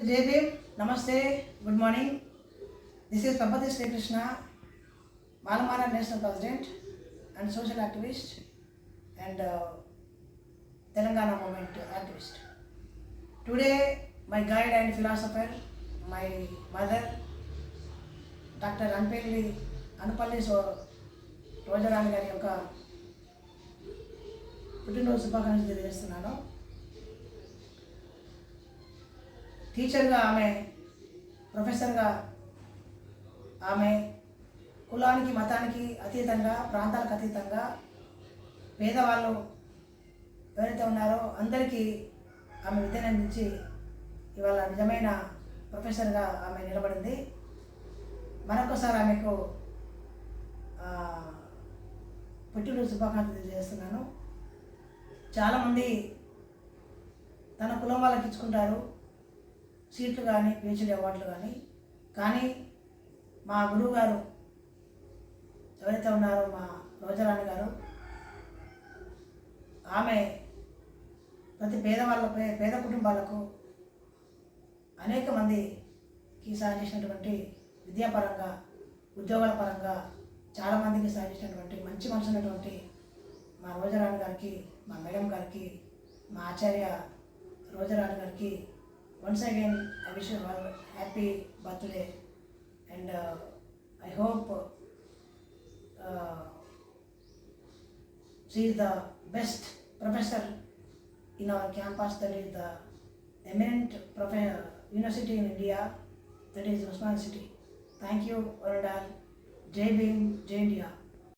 Jayadev namaste good morning this is Prabhathi Srikrishna బాలమార national president and social activist and Telangana movement activist today my guide and philosopher my mother doctor అన్పేల్లి Anupalli so Rojarani గారి యొక్క పుట్టినరోజు శుభాకాంక్షలు తెలియజేస్తున్నాను. టీచర్గా ఆమె ప్రొఫెసర్గా ఆమె కులానికి మతానికి అతీతంగా ప్రాంతాలకు అతీతంగా పేదవాళ్ళు ఎవరైతే ఉన్నారో అందరికీ ఆమె విద్యను అందించి ఇవాళ నిజమైన ప్రొఫెసర్గా ఆమె నిలబడింది. మరొకసారి ఆమెకు పుట్టినరోజు శుభాకాంక్షలు తెలియజేస్తున్నాను. చాలామంది తన కులం వాళ్ళకి ఇచ్చుకుంటారు. సీట్లు కానీ పీచులు అవార్డులు కానీ కానీ మా గురువు గారు ఎవరైతే ఉన్నారో మా రోజరాణి గారు ఆమె ప్రతి పేదవాళ్ళ పే- పేద కుటుంబాలకు అనేక మందికి సాధించినటువంటి విద్యాపరంగా ఉద్యోగాల పరంగా చాలామందికి సాధించినటువంటి మంచి మనసు ఉన్నటువంటి మా రోజరాణి గారికి మా మేడం గారికి మా ఆచార్య రోజరాణి గారికి once again, I wish you all happy birthday and uh, I hope uh, she is the best professor in our campus, that is the eminent prof- university in India, that is Usman City. Thank you, Oradal. Jai Bhim, Jai India.